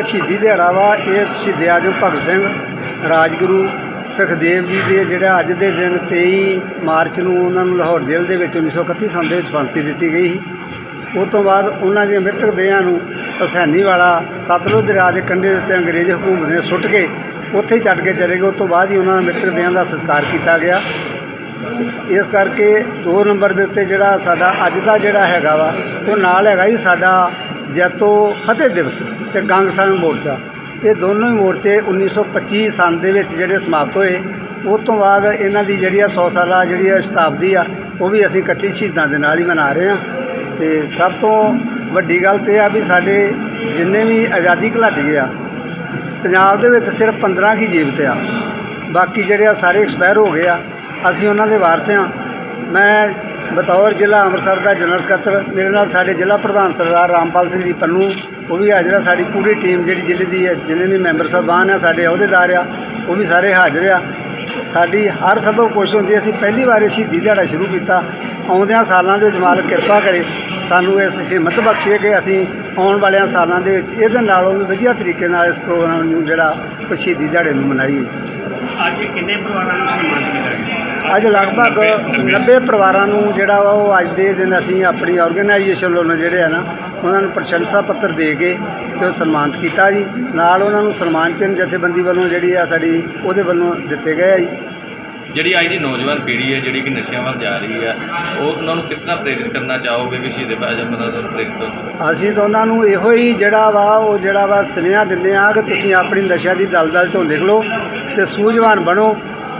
ਜਿਹੜਾ ਸ਼ਹੀਦੀ ਦਿਹਾੜਾ ਵਾ, ਇਹ ਸ਼ਹੀਦ ਆਜਮ ਭਗਤ ਸਿੰਘ, ਰਾਜਗੁਰੂ ਸੁਖਦੇਵ ਜੀ ਦੇ ਜਿਹੜਾ ਅੱਜ ਦੇ ਦਿਨ 23 ਮਾਰਚ ਨੂੰ ਉਹਨਾਂ ਨੂੰ ਲਾਹੌਰ ਜੇਲ੍ਹ ਦੇ ਵਿੱਚ 1931 ਸੰਨ ਦੇ ਵਿੱਚ ਫਾਂਸੀ ਦਿੱਤੀ ਗਈ ਸੀ। ਉਸ ਤੋਂ ਬਾਅਦ ਉਹਨਾਂ ਦੀਆਂ ਮ੍ਰਿਤਕ ਦੇਹਾਂ ਨੂੰ ਹਸੈਨੀ ਵਾਲਾ ਸਤਲੁਜ ਦਰਿਆ ਦੇ ਕੰਢੇ ਉੱਤੇ ਅੰਗਰੇਜ਼ ਹਕੂਮਤ ਨੇ ਸੁੱਟ ਕੇ ਉੱਥੇ ਹੀ ਛੱਡ ਕੇ ਚਲੇ ਗਏ। ਉਸ ਤੋਂ ਬਾਅਦ ਹੀ ਉਹਨਾਂ ਦੇ ਮ੍ਰਿਤਕ ਦੇਹਾਂ ਦਾ ਸੰਸਕਾਰ ਕੀਤਾ ਗਿਆ। ਇਸ ਕਰਕੇ 2 ਨੰਬਰ ਦੇ ਉੱਤੇ ਜਿਹੜਾ ਸਾਡਾ ਅੱਜ ਦਾ ਜਿਹੜਾ ਹੈਗਾ ਵਾ, ਉਹ ਨਾਲ ਹੈਗਾ ਜੀ ਸਾਡਾ ਜੈਤੋ ਫਤਿਹ ਦਿਵਸ ਅਤੇ ਗੰਗ ਸੰਗ ਮੋਰਚਾ। ਇਹ ਦੋਨੋਂ ਹੀ ਮੋਰਚੇ 1925 ਸੰਨ ਦੇ ਵਿੱਚ ਜਿਹੜੇ ਸਮਾਪਤ ਹੋਏ। ਉਹ ਤੋਂ ਬਾਅਦ ਇਹਨਾਂ ਦੀ ਜਿਹੜੀ ਆ ਸੌ ਸਾਲਾ ਜਿਹੜੀ ਆ ਸ਼ਤਾਬਦੀ ਆ, ਉਹ ਵੀ ਅਸੀਂ ਇਕੱਠੀ ਸ਼ਹੀਦਾਂ ਦੇ ਨਾਲ ਹੀ ਮਨਾ ਰਹੇ ਹਾਂ। ਅਤੇ ਸਭ ਤੋਂ ਵੱਡੀ ਗੱਲ ਤਾਂ ਇਹ ਆ ਵੀ ਸਾਡੇ ਜਿੰਨੇ ਵੀ ਆਜ਼ਾਦੀ ਘੁਲਾਟੀਏ ਆ, ਪੰਜਾਬ ਦੇ ਵਿੱਚ ਸਿਰਫ 15 ਕੀ ਜੀਵਤ ਆ। ਬਾਕੀ ਜਿਹੜੇ ਆ ਸਾਰੇ ਐਕਸਪਾਇਰ ਹੋ ਗਏ ਆ। ਅਸੀਂ ਉਹਨਾਂ ਦੇ ਵਾਰਸ ਹਾਂ। ਮੈਂ ਬਤੌਰ ਜ਼ਿਲ੍ਹਾ ਅੰਮ੍ਰਿਤਸਰ ਦਾ ਜਨਰਲ ਸਕੱਤਰ, ਮੇਰੇ ਨਾਲ ਸਾਡੇ ਜ਼ਿਲ੍ਹਾ ਪ੍ਰਧਾਨ ਸਰਦਾਰ ਰਾਮਪਾਲ ਸਿੰਘ ਜੀ ਪੰਨੂ, ਉਹ ਵੀ ਹਾਜ਼ਰ ਆ। ਸਾਡੀ ਪੂਰੀ ਟੀਮ ਜਿਹੜੀ ਜ਼ਿਲ੍ਹੇ ਦੀ ਹੈ, ਜਿੰਨੇ ਵੀ ਮੈਂਬਰ ਸਾਹਿਬਾਨ ਆ, ਸਾਡੇ ਅਹੁਦੇਦਾਰ ਆ, ਉਹ ਵੀ ਸਾਰੇ ਹਾਜ਼ਰ ਆ। ਸਾਡੀ ਹਰ ਸਭਵ ਕੋਸ਼ਿਸ਼ ਹੁੰਦੀ ਅਸੀਂ ਪਹਿਲੀ ਵਾਰ ਇਹ ਸ਼ਹੀਦੀ ਦਿਹਾੜਾ ਸ਼ੁਰੂ ਕੀਤਾ। ਆਉਂਦਿਆਂ ਸਾਲਾਂ ਦੇ ਵਿੱਚ ਕਿਰਪਾ ਕਰੇ, ਸਾਨੂੰ ਇਸ ਹਿੰਮਤ ਬਖਸ਼ੇ ਕਿ ਅਸੀਂ ਆਉਣ ਵਾਲਿਆਂ ਸਾਲਾਂ ਦੇ ਵਿੱਚ ਇਹਦੇ ਨਾਲੋਂ ਵੀ ਵਧੀਆ ਤਰੀਕੇ ਨਾਲ ਇਸ ਪ੍ਰੋਗਰਾਮ ਨੂੰ ਜਿਹੜਾ ਸ਼ਹੀਦੀ ਦਿਹਾੜੇ ਨੂੰ ਮਨਾਈਏ। ਅੱਜ ਕਿੰਨੇ ਪਰਿਵਾਰਾਂ ਨੂੰ ਸਨਮਾਨਿਤ ਕੀਤਾ ਗਿਆ? ਅੱਜ ਲਗਭਗ 90 ਪਰਿਵਾਰਾਂ ਨੂੰ ਜਿਹੜਾ ਵਾ ਉਹ ਅੱਜ ਦੇ ਦਿਨ ਅਸੀਂ ਆਪਣੀ ਆਰਗੇਨਾਈਜੇਸ਼ਨ ਵੱਲੋਂ ਜਿਹੜੇ ਆ ਨਾ ਉਹਨਾਂ ਨੂੰ ਪ੍ਰਸ਼ੰਸਾ ਪੱਤਰ ਦੇ ਕੇ ਤੇ ਉਹ ਸਨਮਾਨਿਤ ਕੀਤਾ ਜੀ। ਨਾਲ ਉਹਨਾਂ ਨੂੰ ਸਨਮਾਨ ਚਿੰਨ੍ਹ ਜਥੇਬੰਦੀ ਵੱਲੋਂ ਜਿਹੜੀ ਆ ਸਾਡੀ ਉਹਦੇ ਵੱਲੋਂ ਦਿੱਤੇ ਗਏ ਆ ਜੀ। ਜਿਹੜੀ ਅੱਜ ਦੀ ਨੌਜਵਾਨ ਪੀੜ੍ਹੀ ਹੈ, ਜਿਹੜੀ ਕਿ ਨਸ਼ਿਆਂ ਵੱਲ ਜਾ ਰਹੀ ਹੈ, ਉਹ ਉਹਨਾਂ ਨੂੰ ਕਿਸ ਤਰ੍ਹਾਂ ਪ੍ਰੇਰਿਤ ਕਰਨਾ ਚਾਹੋਗੇ ਵੀ ਸ਼ਹੀਦ ਆਜਮ ਦਾ ਪ੍ਰੇਰਿਤ ਹੋ ਸਕਣ ਅਸੀਂ ਤਾਂ ਉਹਨਾਂ ਨੂੰ ਇਹੋ ਹੀ ਜਿਹੜਾ ਵਾ, ਉਹ ਜਿਹੜਾ ਵਾ ਸੁਨੇਹਾ ਦਿੰਦੇ ਆ ਕਿ ਤੁਸੀਂ ਆਪਣੀ ਨਸ਼ਿਆਂ ਦੀ ਦਲਦਲ ਚੋਂ ਨਿਕਲੋ ਤੇ ਸੂਝਵਾਨ ਬਣੋ।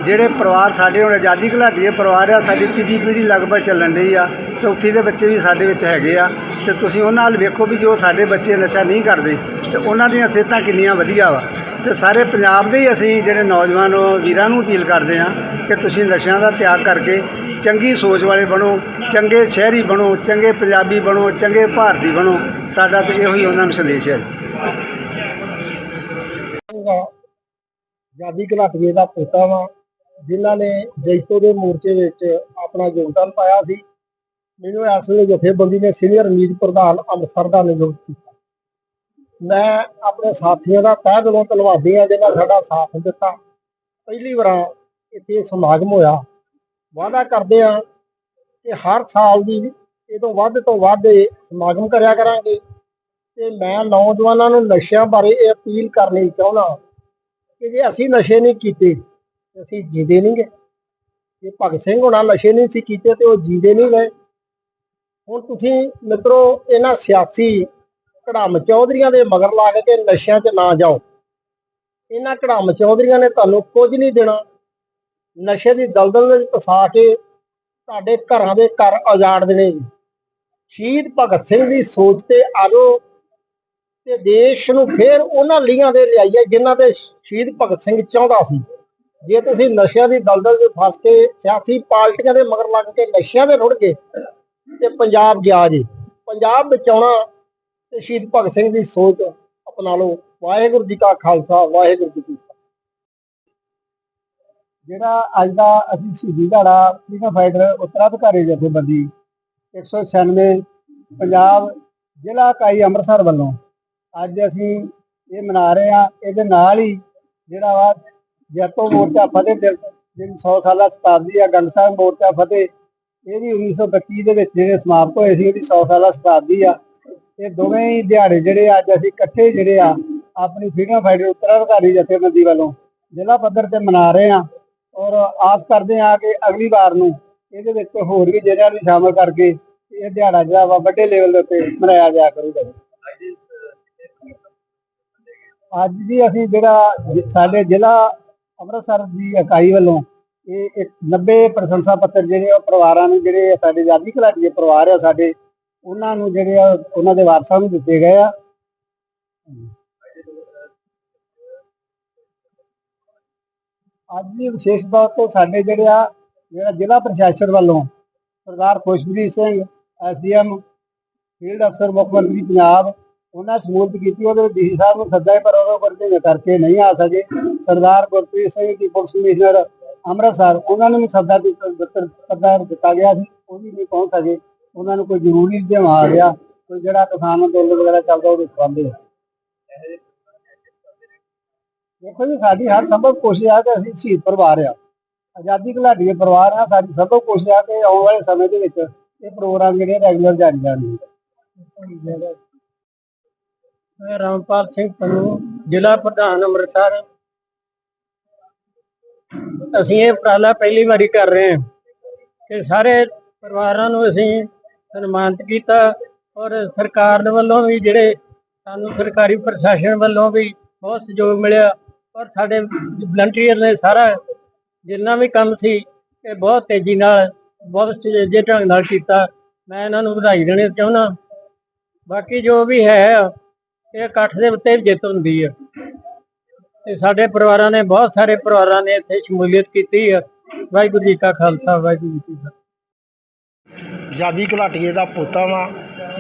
ਜਿਹੜੇ ਪਰਿਵਾਰ ਸਾਡੇ ਹੁਣ ਆਜ਼ਾਦੀ ਘੁਲਾਟੀਏ ਪਰਿਵਾਰ ਆ, ਸਾਡੀ ਤੀਜੀ ਪੀੜ੍ਹੀ ਲਗਭਗ ਚੱਲਣ ਰਹੀ ਆ, ਚੌਥੀ ਦੇ ਬੱਚੇ ਵੀ ਸਾਡੇ ਵਿੱਚ ਹੈਗੇ ਆ ਤੇ ਤੁਸੀਂ ਉਹਨਾਂ ਨਾਲ ਵੇਖੋ ਵੀ ਜੋ ਸਾਡੇ ਬੱਚੇ ਨਸ਼ਾ ਨਹੀਂ ਕਰਦੇ ਤੇ ਉਹਨਾਂ ਦੀਆਂ ਸਿਹਤਾਂ ਕਿੰਨੀਆਂ ਵਧੀਆ ਵਾ। ਤੇ ਸਾਰੇ ਪੰਜਾਬ ਦੇ ਹੀ ਅਸੀਂ ਜਿਹੜੇ ਨੌਜਵਾਨ ਵੀਰਾਂ ਨੂੰ ਅਪੀਲ ਕਰਦੇ ਹਾਂ ਕਿ ਤੁਸੀਂ ਨਸ਼ਿਆਂ ਦਾ ਤਿਆਗ ਕਰਕੇ ਚੰਗੀ ਸੋਚ ਵਾਲੇ ਬਣੋ, ਚੰਗੇ ਸ਼ਹਿਰੀ ਬਣੋ, ਚੰਗੇ ਪੰਜਾਬੀ ਬਣੋ, ਚੰਗੇ ਭਾਰਤੀ ਬਣੋ। ਸਾਡਾ ਤਾਂ ਇਹੋ ਹੀ ਉਹਨਾਂ ਨੂੰ ਸੰਦੇਸ਼ ਹੈ ਆਜ਼ਾਦੀ ਘਲਾਟੀਏ ਦਾ ਪੋਤਾ ਵਾ, ਜਿਨ੍ਹਾਂ ਨੇ ਜੈਤੋ ਦੇ ਮੋਰਚੇ ਵਿੱਚ ਆਪਣਾ ਯੋਗਦਾਨ ਪਾਇਆ ਸੀ। ਮੈਨੂੰ ਇਸ ਵੇਲੇ ਜਥੇਬੰਦੀ ਨੇ ਸੀਨੀਅਰ ਨੀਤ ਪ੍ਰਧਾਨ ਅੰਮ੍ਰਿਤਸਰ ਦਾ ਨਿਯੁਕਤ ਕੀਤਾ। ਮੈਂ ਆਪਣੇ ਸਾਥੀਆਂ ਦਾ ਤਹਿ ਦਿਲੋਂ ਧੰਨਵਾਦੀ ਹਾਂ ਜਿਹਨਾਂ ਸਾਡਾ ਸਾਥ ਦਿੱਤਾ। ਪਹਿਲੀ ਵਾਰ ਇੱਥੇ ਸਮਾਗਮ ਹੋਇਆ। ਵਾਅਦਾ ਕਰਦੇ ਹਾਂ ਕਿ ਹਰ ਸਾਲ ਦੀ ਇਹ ਤੋਂ ਵੱਧ ਤੋਂ ਵੱਧ ਸਮਾਗਮ ਕਰਿਆ ਕਰਾਂਗੇ ਤੇ ਮੈਂ ਨੌਜਵਾਨਾਂ ਨੂੰ ਨਸ਼ਿਆਂ ਬਾਰੇ ਇਹ ਅਪੀਲ ਕਰਨੀ ਚਾਹੁੰਦਾ ਕਿ ਜੇ ਅਸੀਂ ਨਸ਼ੇ ਨਹੀਂ ਕੀਤੇ ਅਸੀਂ ਜੀਦੇ ਨਹੀਂ ਗਏ। ਜੇ ਭਗਤ ਸਿੰਘ ਹੋਣਾ ਨਸ਼ੇ ਨਹੀਂ ਸੀ ਕੀਤੇ, ਤੇ ਉਹ ਜੀਦੇ ਨਹੀਂ ਗਏ। ਹੁਣ ਤੁਸੀਂ ਮਿੱਤਰੋ, ਇਹਨਾਂ ਸਿਆਸੀ ਕੜਾਮ ਚੌਧਰੀਆਂ ਦੇ ਮਗਰ ਲੱਗ ਕੇ ਨਸ਼ਿਆਂ 'ਚ ਨਾ ਜਾਓ। ਇਹਨਾਂ ਕੜਾਮ ਚੌਧਰੀਆਂ ਨੇ ਤੁਹਾਨੂੰ ਕੁਝ ਨਹੀਂ ਦੇਣਾ। ਨਸ਼ੇ ਦੀ ਦਲਦਲ ਵਿੱਚ ਫਸਾ ਕੇ ਤੁਹਾਡੇ ਘਰਾਂ ਦੇ ਘਰ ਉਜਾੜ ਦੇਣੇ। ਜੀ ਸ਼ਹੀਦ ਭਗਤ ਸਿੰਘ ਦੀ ਸੋਚ ਤੇ ਆਜੋ ਤੇ ਦੇਸ਼ ਨੂੰ ਫੇਰ ਉਹਨਾਂ ਲੀਹਾਂ ਦੇ ਲਿਆਈਏ ਜਿਨ੍ਹਾਂ ਤੇ ਸ਼ਹੀਦ ਭਗਤ ਸਿੰਘ ਚਾਹੁੰਦਾ ਸੀ। ਜੇ ਤੁਸੀਂ ਨਸ਼ਿਆਂ ਦੀ ਦਲਦਲ 'ਚ ਫਸ ਕੇ ਸਿਆਸੀ ਪਾਰਟੀਆਂ ਦੇ ਮਗਰ ਲੱਗ ਕੇ ਨਸ਼ਿਆਂ ਦੇ ਰੁੜ ਗਏ ਤੇ ਪੰਜਾਬ ਗਿਆ ਜੀ। ਪੰਜਾਬ ਬਚਾਉਣਾ ਤੇ ਸ਼ਹੀਦ ਭਗਤ ਸਿੰਘ ਦੀ ਸੋਚ ਅਪਣਾ ਲਓ। ਵਾਹਿਗੁਰੂ ਜੀ ਕਾ ਖਾਲਸਾ, ਵਾਹਿਗੁਰੂ ਜੀ ਕੀ ਜਿਹੜਾ ਅੱਜ ਦਾ ਅਸੀਂ ਸ਼ਹੀਦੀ ਦਿਹਾੜਾ ਫਰੀडम ਫਾਈਟਰ ਉੱਤਰਾਧਿਕਾਰੀ ਜਥੇਬੰਦੀ 196 ਪੰਜਾਬ ਜ਼ਿਲ੍ਹਾ ਇਕਾਈ ਅੰਮ੍ਰਿਤਸਰ ਵੱਲੋਂ ਅੱਜ ਅਸੀਂ ਇਹ ਮਨਾ ਰਹੇ ਆ ਇਹਦੇ ਨਾਲ ਹੀ ਜਿਹੜਾ ਵਾ ਜੈਤੋ ਮੋਰਚਾ ਫਤਿਹ ਦਿਵਸ ਜਿਹੜੀ 100 ਸਾਲਾ ਸ਼ਤਾਬਦੀ ਆ, ਗੰਡ ਸਾਹਿਬ ਮੋਰਚਾ ਫਤਿਹ, ਇਹ ਵੀ 1925 ਦੇ ਵਿੱਚ ਜਿਹੜੇ ਸਮਾਪਤ ਹੋਏ ਸੀ, ਉਹਦੀ 100 ਸਾਲਾ ਸ਼ਤਾਬਦੀ ਆ। ਇਹ ਦੋਵੇਂ ਹੀ ਦਿਹਾੜੇ ਜਿਹੜੇ ਅੱਜ ਅਸੀਂ ਇਕੱਠੇ ਜਿਹੜੇ ਆ, ਆਪਣੀ ਫਰੀडम ਫਾਈਟਰ ਉੱਤਰਾਧਿਕਾਰੀ ਜਥੇਬੰਦੀ ਵੱਲੋਂ ਜ਼ਿਲ੍ਹਾ ਪੱਧਰ ਤੇ ਮਨਾ ਰਹੇ ਆ ਔਰ ਆਸ ਕਰਦੇ ਆ ਕਿ ਅਗਲੀ ਵਾਰ ਨੂੰ ਇਹਦੇ ਵਿੱਚ ਹੋਰ ਵੀ ਜ਼ਿਲ੍ਹਿਆਂ ਨੂੰ ਸ਼ਾਮਲ ਕਰਕੇ ਇਹ ਦਿਹਾੜਾ ਜਿਹੜਾ ਵਾ ਵੱਡੇ ਲੈਵਲ ਦੇ ਉੱਤੇ ਮਨਾਇਆ ਜਾ ਕਰੂਗਾ। ਅੱਜ ਵੀ ਅਸੀਂ ਜਿਹੜਾ ਸਾਡੇ ਜ਼ਿਲ੍ਹਾ ਅੰਮ੍ਰਿਤਸਰ ਦੀ ਇਕਾਈ ਵੱਲੋਂ ਇਹ ਇੱਕ 90 ਪ੍ਰਸ਼ੰਸਾ ਪੱਤਰ ਜਿਹੜੇ ਉਹ ਪਰਿਵਾਰਾਂ ਨੂੰ ਜਿਹੜੇ ਸਾਡੇ ਆਜ਼ਾਦੀ ਘਲਾਟੀ ਦੇ ਪਰਿਵਾਰ ਆ, ਸਾਡੇ ਉਹਨਾਂ ਨੂੰ ਜਿਹੜੇ ਆ, ਉਹਨਾਂ ਦੇ ਵਾਰਸਾਂ ਨੂੰ ਦਿੱਤੇ ਗਏ ਆ। ਅੱਜ ਦੀ ਵਿਸ਼ੇਸ਼ ਤੌਰ ਤੇ ਸਾਡੇ ਜਿਹੜੇ ਆ, ਜਿਹੜਾ ਜ਼ਿਲ੍ਹਾ ਪ੍ਰਸ਼ਾਸਨ ਵੱਲੋਂ ਸਰਦਾਰ ਖੁਸ਼ਪ੍ਰੀਤ ਸਿੰਘ, ਐਸਡੀਐਮ, ਫੀਲਡ ਅਫਸਰ ਮੁੱਖ ਮੰਤਰੀ ਪੰਜਾਬ, ਉਹਨਾਂ ਸਮੂਲਤ ਕੀਤੀ, ਉਹਦੇ ਵਿੱਚ ਡੀਸੀ ਸਾਹਿਬ ਨੂੰ ਸੱਦਾ ਪਰ ਉਹਦੇ ਉੱਪਰ ਕਰਕੇ ਨਹੀਂ ਆ ਸਕੇ। ਸਰਦਾਰ ਗੁਰਪ੍ਰੀਤ ਸਿੰਘ ਦੀ ਪੁਲਿਸ ਕਮਿਸ਼ਨਰ ਅੰਮ੍ਰਿਤਸਰ, ਉਹਨਾਂ ਨੂੰ ਵੀ ਸੱਦਾ ਦਿੱਤਾ ਸੱਦਾ ਦਿੱਤਾ ਗਿਆ ਸੀ, ਉਹ ਵੀ ਨਹੀਂ ਪਹੁੰਚ ਸਕੇ। ਉਹਨਾਂ ਨੂੰ ਕੋਈ ਜ਼ਰੂਰੀ ਜਿਹਾ ਆ ਗਿਆ ਕੋਈ ਜਿਹੜਾ ਕਿਸਾਨ ਅੰਦੋਲਨ ਵਗੈਰਾ ਚੱਲਦਾ ਉਹਦੇ ਸੰਬੰਧ। ਵਿੱਚ ਦੇਖੋ ਜੀ, ਸਾਡੀ ਹਰ ਸੰਭਵ ਕੋਸ਼ਿਸ਼ ਹੈ ਕਿ ਅਸੀਂ ਸ਼ਹੀਦ ਪਰਿਵਾਰ ਆ। ਆਜ਼ਾਦੀ ਘੁਲਾਟੀ ਦੇ ਪਰਿਵਾਰ ਆ, ਸਾਡੀ ਸੰਭਵ ਕੋਸ਼ਿਸ਼ ਹੈ ਕਿ ਆਉਣ ਵਾਲੇ ਸਮੇਂ ਦੇ ਵਿੱਚ ਇਹ ਪ੍ਰੋਗਰਾਮ ਜਿਹੜੇ ਰੈਗੂਲਰ ਜਾਰੀ ਰਹਿਣਗੇ ਮੈਂ ਰਾਮਪਾਲ ਸਿੰਘ ਪੰਨੂ, ਜ਼ਿਲ੍ਹਾ ਪ੍ਰਧਾਨ ਅੰਮ੍ਰਿਤਸਰ। ਅਸੀਂ ਇਹ ਉਪਰਾਲਾ ਪਹਿਲੀ ਵਾਰੀ ਕਰ ਰਹੇ ਹਾਂ ਕਿ ਸਾਰੇ ਪਰਿਵਾਰਾਂ ਨੂੰ ਅਸੀਂ ਸਨਮਾਨਿਤ ਕੀਤਾ ਔਰ ਸਰਕਾਰ ਦੇ ਵੱਲੋਂ ਵੀ ਜਿਹੜੇ ਸਾਨੂੰ ਸਰਕਾਰੀ ਪ੍ਰਸ਼ਾਸਨ ਵੱਲੋਂ ਵੀ ਬਹੁਤ ਸਹਿਯੋਗ ਮਿਲਿਆ ਔਰ ਸਾਡੇ ਵਲੰਟੀਅਰ ਨੇ ਸਾਰਾ ਜਿੰਨਾ ਵੀ ਕੰਮ ਸੀ ਇਹ ਬਹੁਤ ਤੇਜ਼ੀ ਨਾਲ, ਬਹੁਤ ਸੁਚੱਜੇ ਢੰਗ ਨਾਲ ਕੀਤਾ। ਮੈਂ ਇਹਨਾਂ ਨੂੰ ਵਧਾਈ ਦੇਣੀ ਚਾਹੁੰਦਾ। ਬਾਕੀ ਜੋ ਵੀ ਹੈ, ਇਹ ਇਕੱਠ ਦੇ ਉੱਤੇ ਜਿੱਤ ਹੁੰਦੀ ਹੈ ਤੇ ਸਾਡੇ ਪਰਿਵਾਰਾਂ ਨੇ, ਬਹੁਤ ਸਾਰੇ ਪਰਿਵਾਰਾਂ ਨੇ ਇੱਥੇ ਸ਼ਮੂਲੀਅਤ ਕੀਤੀ ਹੈ ਵਾਹਿਗੁਰੂ ਜੀ ਕਾ ਖਾਲਸਾ, ਵਾਹਿਗੁਰੂ ਜੀ ਕੀ ਫਤਿਹ। ਜਾਦੀ ਘਲਾਟੀਏ ਦਾ ਪੋਤਾ ਵਾਂ,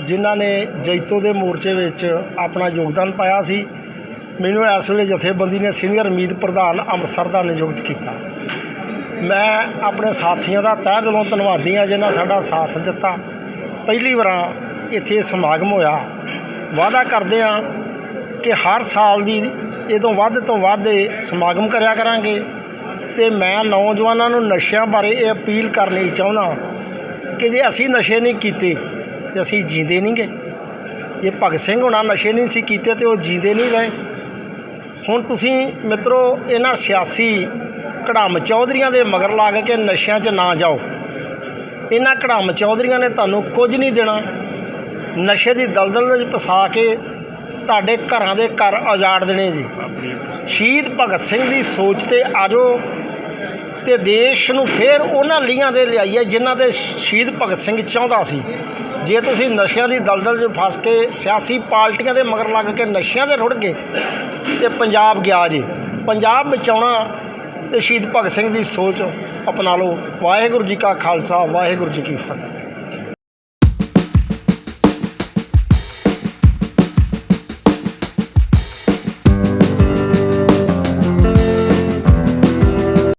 ਜਿਨ੍ਹਾਂ ਨੇ ਜੈਤੋ ਦੇ ਮੋਰਚੇ ਵਿੱਚ ਆਪਣਾ ਯੋਗਦਾਨ ਪਾਇਆ ਸੀ। ਮੈਨੂੰ ਇਸ ਵੇਲੇ ਜਥੇਬੰਦੀ ਨੇ ਸੀਨੀਅਰ ਉਮੀਦ ਪ੍ਰਧਾਨ ਅੰਮ੍ਰਿਤਸਰ ਦਾ ਨਿਯੁਕਤ ਕੀਤਾ। ਮੈਂ ਆਪਣੇ ਸਾਥੀਆਂ ਦਾ ਤਹਿ ਦਿਲੋਂ ਧੰਨਵਾਦੀ ਹਾਂ, ਜਿਨ੍ਹਾਂ ਸਾਡਾ ਸਾਥ ਦਿੱਤਾ। ਪਹਿਲੀ ਵਾਰ ਇੱਥੇ ਸਮਾਗਮ ਹੋਇਆ। ਵਾਅਦਾ ਕਰਦੇ ਹਾਂ ਕਿ ਹਰ ਸਾਲ ਦੀ ਇਹ ਤੋਂ ਵੱਧ ਤੋਂ ਵੱਧ ਇਹ ਸਮਾਗਮ ਕਰਿਆ ਕਰਾਂਗੇ। ਤੇ ਮੈਂ ਨੌਜਵਾਨਾਂ ਨੂੰ ਨਸ਼ਿਆਂ ਬਾਰੇ ਇਹ ਅਪੀਲ ਕਰਨੀ ਚਾਹੁੰਦਾ ਕਿ ਜੇ ਅਸੀਂ ਨਸ਼ੇ ਨਹੀਂ ਕੀਤੇ ਤੇ ਅਸੀਂ ਜੀਂਦੇ ਨਹੀਂ ਗਏ। ਜੇ ਭਗਤ ਸਿੰਘ ਹੋਣਾ ਨਸ਼ੇ ਨਹੀਂ ਸੀ ਕੀਤੇ ਤੇ ਉਹ ਜੀਂਦੇ ਨਹੀਂ ਰਹੇ। ਹੁਣ ਤੁਸੀਂ ਮਿੱਤਰੋ, ਇਹਨਾਂ ਸਿਆਸੀ ਕੜਾਮ ਚੌਧਰੀਆਂ ਦੇ ਮਗਰ ਲੱਗ ਕੇ ਨਸ਼ਿਆਂ 'ਚ ਨਾ ਜਾਓ। ਇਹਨਾਂ ਕੜਾਮ ਚੌਧਰੀਆਂ ਨੇ ਤੁਹਾਨੂੰ ਕੁਝ ਨਹੀਂ ਦੇਣਾ। ਨਸ਼ੇ ਦੀ ਦਲਦਲ ਵਿੱਚ ਫਸਾ ਕੇ ਤੁਹਾਡੇ ਘਰਾਂ ਦੇ ਘਰ ਉਜਾੜ ਦੇਣੇ ਜੀ। ਸ਼ਹੀਦ ਭਗਤ ਸਿੰਘ ਦੀ ਸੋਚ ਤੇ ਆਜੋ। ਤੇ ਦੇਸ਼ ਨੂੰ ਫੇਰ ਉਹਨਾਂ ਲੀਹਾਂ ਦੇ ਲਿਆਈਏ ਜਿਨ੍ਹਾਂ ਦੇ ਸ਼ਹੀਦ ਭਗਤ ਸਿੰਘ ਚਾਹੁੰਦਾ ਸੀ। ਜੇ ਤੁਸੀਂ ਨਸ਼ਿਆਂ ਦੀ ਦਲਦਲ 'ਚ ਫਸ ਕੇ ਸਿਆਸੀ ਪਾਰਟੀਆਂ ਦੇ ਮਗਰ ਲੱਗ ਕੇ ਨਸ਼ਿਆਂ ਦੇ ਰੁੜ ਕੇ ਤੇ ਪੰਜਾਬ ਗਿਆ ਜੀ। ਪੰਜਾਬ ਬਚਾਉਣਾ ਤੇ ਸ਼ਹੀਦ ਭਗਤ ਸਿੰਘ ਦੀ ਸੋਚ ਅਪਣਾ ਲਓ। ਵਾਹਿਗੁਰੂ ਜੀ ਕਾ ਖਾਲਸਾ, ਵਾਹਿਗੁਰੂ ਜੀ ਕੀ ਫਤਿਹ।